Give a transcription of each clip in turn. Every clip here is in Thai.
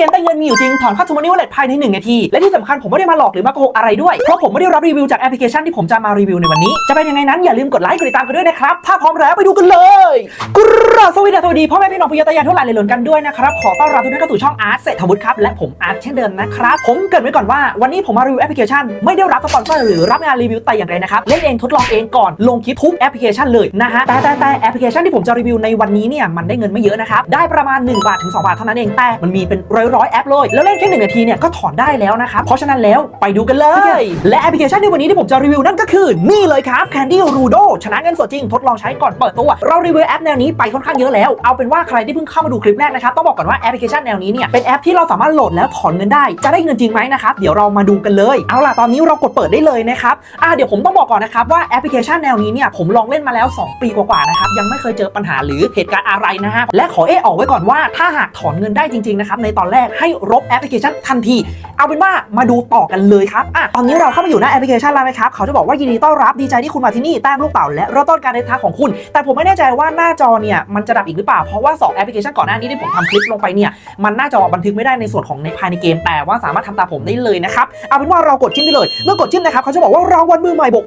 เกมได้เงินมีอยู่จริง ถอนเข้า t ูมันนี่วอลเล็ตภายใน 1 นาที และที่สำคัญผมไม่ได้มาหลอกหรือมาโกหกอะไรด้วย เพราะผมไม่ได้รับรีวิวจากแอปพลิเคชันที่ผมจะมารีวิวในวันนี้ จะเป็นยังไงนั้นอย่าลืมกดไลค์กดติดตามกันด้วยนะครับ ถ้าพร้อมแล้วไปดูกันเลยกราบสวัสดีสวัสดีพ่อแม่พี่น้องปุยตยาทุกหลายเลยหลนกันด้วยนะครับขอต้อนรับทุกท่านเข้าสู่ช่องอาร์ตเศรษฐวุฒิครับและผมอาร์ตเช่นเดิมนะครับผมเกิดไว้ก่อนว่าวันนี้ผมมารีวิวแอปพลิเคชันไม่ได้รับสปอนเซอร์หรือรับงานรีวิวแต่อย่างใดนะครับเล่นเองทดลองเองก่อนลงคลิปทุกแอปพลิเคชันเลยนะฮะแต่แต่แต่แอปพลิเคชันที่ผมจะรีวิวในวันนี้เนี่ยมันได้เงินไม่เยอะนะครับได้ประมาณ1บาทถึง2บาทเท่านั้นเองแต่มันมีเป็นร้อยร้อยๆแอปเลย แล้วเล่นแค่หนึ่งนาทีเนี่ยก็ถอนได้แล้วนะครับ เพราะฉะนั้นแล้วไปดูกันเลย และแอปพลิเคชันในวันนี้ที่ผมจะรีวิวนั่นก็คือ นี่เลยครับ Candy Rudo ชนะเงินสดจริงทดลองใช้ก่อนเปิดตัว เรารีวิวแอปแนวนี้ไปค่อนข้างเยอะแล้ว เอาเป็นว่าใครที่เพิ่งเข้ามาดูคลิปแรกนะครับต้องบอกก่อนว่าแอปพลิเคชันแนวนี้เนี่ยเป็นแอปที่เราสามารถโหลดแล้วถอนเงินได้จะได้เงินจริงไหมนะครับเดี๋ยวเรามาดูกันเลย เอาล่ะตอนนี้เรากดเปิดได้เลยนะครับอ่าเดี๋ยวผมต้องบอกก่อนนะครับว่าแอปพลิเคชันแนวนี้เนี่ยผมลองเล่นมาแล้ว 2 ปีกว่าๆนะครับยังไม่เคยเจอปัญหาหรือเหตุการณ์อะไรนะฮะและขอเอะออกไว้ก่อนว่าถ้าหากถอนเงินได้จริงๆนะครับในตอนแรกให้ลบแอปพลิเคชันทันที เอาเป็นว่ามาดูต่อกันเลยครับอะตอนนี้เราเข้ามาอยู่หน้าแอปพลิเคชันแล้วนะครับเขาจะบอกว่ายินดีต้อนรับดีใจที่คุณมาที่นี่แต้มลูกเต่าและเริ่มต้นการเดินทางของคุณ แต่ผมไม่แน่ใจว่าหน้าจอเนี่ยมันจะดับอีกหรือเปล่าเพราะว่า 2 แอปพลิเคชันก่อนหน้านี้ที่ผมทำคลิปลงไปเนี่ยมันหน้าจอบันทึกไม่ได้ในส่วนของในภายในเกม แต่ว่าสามารถทำตามผมได้เลยนะครับเอาเป็นว่าเรากดจิ้มได้เลย เมื่อกดจิ้มนะครับเขาจะบอกว่ารางวัลมือใหม่บก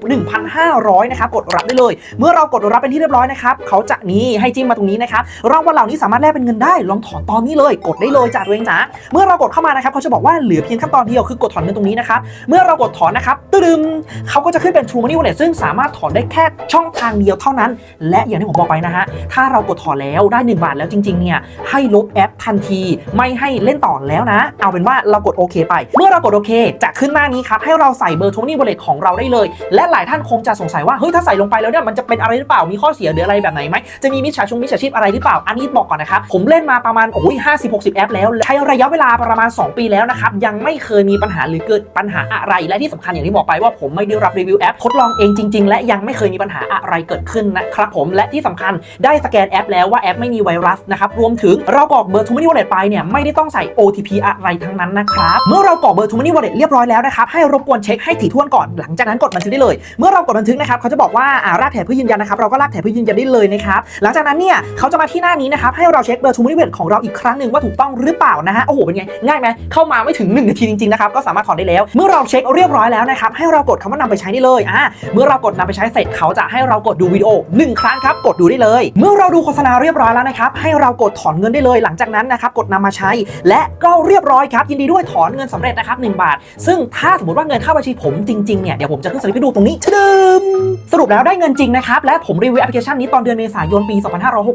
1,500นะครับกดรับได้เลย เมื่อเรากดรับเป็นที่เรียบร้อยนะครับเขาจะนี่ให้จิ้มมาตรงนี้นะครับรางวัลเหล่านี้สามารถแลกเป็นเงินได้ลองถอนตอนนี้เลย กดได้เลยจากตัวเองจ้าเมื่อเรากดเข้ามานะครับเขาจะบอกว่าเหลือเพียงขั้นตอนเดียวคือกดถอนเงินตรงนี้นะครับ เมื่อเรากดถอนนะครับตึมเขาก็จะขึ้นเป็น True Money Wallet ซึ่งสามารถถอนได้แค่ช่องทางเดียวเท่านั้น และอย่างที่ผมบอกไปนะฮะ ถ้าเรากดถอนแล้วได้ 1 บาทแล้วจริง ๆ เนี่ย ให้ลบแอปทันที ไม่ให้เล่นต่อแล้วนะ เอาเป็นว่าเรากดโอเคไป เมื่อเรากดโอเค จะขึ้นหน้านี้ครับ ให้เราใส่เบอร์ True Money Wallet ของเราได้เลย และหลายท่านคงจะสงสัยว่า เฮ้ย ถ้าใส่ลงไปแล้วเนี่ย มันจะเป็นอะไรหรือเปล่า มีข้อเสียหรืออะไรแบบไหนไหมจะมีมิจฉาชงมิจฉาชีพอะไรหรือเปล่า อันนี้บอกก่อนนะครับ ผมเล่นมาประมาณโอ้ย50 60แอปแล้วใช้ระยะเวลาประมาณ 2 ปีแล้วนะครับยังไม่ไม่เคยมีปัญหาหรือเกิดปัญหาอะไรและที่สำคัญอย่างที่บอกไปว่าผมไม่ได้รับรีวิวแอปทดลองเองจริง ๆ และยังไม่เคยมีปัญหาอะไรเกิดขึ้นนะครับผมและที่สำคัญได้สแกนแอปแล้วว่าแอปไม่มีไวรัสนะครับรวมถึงเรากรอกเบอร์ True Money Wallet ไปเนี่ยไม่ได้ต้องใส่ OTP อะไรทั้งนั้นนะครับเมื่อเรากรอกเบอร์ True Money Wallet เรียบร้อยแล้วนะครับให้รบกวนเช็คให้ถี่ถ้วนก่อนหลังจากนั้นกดบันทึกได้เลย เมื่อเรากดบันทึกนะครับเขาจะบอกว่าอ่ารากแถบเพื่อยืนยันนะครับเราก็รากแถบเพื่อยืนยันได้เลยนะครับหลังจากนั้นเนี่ยเขาจะมาที่หน้านี้นะครับให้เราเช็คเบอร์ True Money Wallet ของเราอีกครั้งหนึ่งว่าถูกต้องหรือเปล่านะฮะโอ้โหเป็นไงง่ายไหมเข้ามาไม่ถึง1นาทีจริงๆนะครับก็สามารถถอนได้แล้ว เมื่อเราเช็คเรียบร้อยแล้วนะครับให้เรากดคำว่านำไปใช้ได้เลยอ่าเมื่อเรากดนำไปใช้เสร็จเขาจะให้เรากดดูวิดีโอ 1 ครั้งครับกดดูได้เลย เมื่อเราดูโฆษณาเรียบร้อยแล้วนะครับให้เรากดถอนเงินได้เลย หลังจากนั้นนะครับกดนำมาใช้ และก็เรียบร้อยครับยินดีด้วยถอนเงินสำเร็จนะครับ1บาท ซึ่งถ้าสมมติว่าเงินเข้าบัญชีผมจริงๆเนี่ยเดี๋ยวผมจะขึ้นสลิปให้ดูตรงนี้ชดึมสรุปแล้วได้เงินจริงนะครับและผมรีวิวแอปพลิเคชันนี้ตอนเดือนเมษายนปี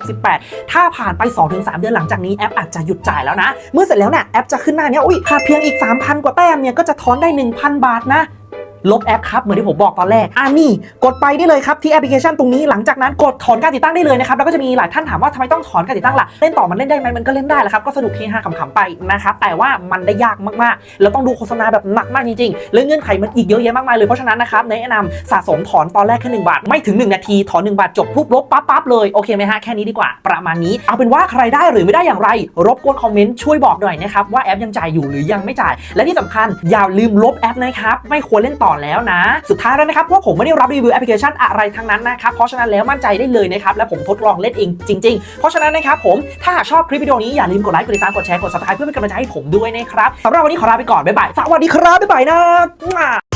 2568 ถ้าผ่านไป 2-3 เดือนหลังจากนี้แอปอาจจะหยุดจ่ายแล้วนะ เมื่อเสร็จแล้วเนี่ยแอปจะขึ้นหน้าเนี้ยอุ้ยขาดเพียงอีก3,000 กว่าแต้มเนี่ยก็จะถอนได้ 1,000 บาทนะ ลบแอปครับเหมือนที่ผมบอกตอนแรกอ่านี่กดไปได้เลยครับที่แอปพลิเคชันตรงนี้หลังจากนั้นกดถอนการติดตั้งได้เลยนะครับแล้วก็จะมีหลายท่านถามว่าทำไมต้องถอนการติดตั้งล่ะเล่นต่อมันเล่นได้ไหมมันก็เล่นได้แหละครับก็สนุกเฮฮาขำๆไปนะครับแต่ว่ามันได้ยากมากๆแล้วต้องดูโฆษณาแบบหนักมากจริงๆและเงื่อนไขมันอีกเยอะแยะมากมายเลยเพราะฉะนั้นนะครับแนะนำสะสมถอนตอนแรกแค่หนึ่งบาทไม่ถึง 1 นาทีถอน1บาทจบปุ๊บลบปั๊บปั๊บเลยโอเคไหมฮะแค่นี้ดีกว่าประมาณนี้ เอาเป็นว่าใครได้หรือไม่ได้อย่างไร รบกวนคอมเมนต์ช่วยบอกหน่อยนะครับว่าแอปยังจ่ายอยู่หรือยังไม่จ่าย และที่สำคัญอย่าลืมลบแอปนะครับไม่ควรเล่นต่อแล้วนะ สุดท้ายแล้วนะครับเพราะผมไม่ได้รับรีวิวแอปพลิเคชันอะไรทั้งนั้นนะครับเพราะฉะนั้นแล้วมั่นใจได้เลยนะครับและผมทดลองเล่นเองจริง ๆ เพราะฉะนั้นนะครับผมถ้าหากชอบคลิปวิดีโอนี้อย่าลืมกดไลค์กดติดตามกดแชร์กดซับสไครต์เพื่อเป็นกำลังใจให้ผมด้วยนะครับสำหรับวันนี้ขอลาไปก่อนบ๊ายบายสวัสดีครับบ๊ายบายนะ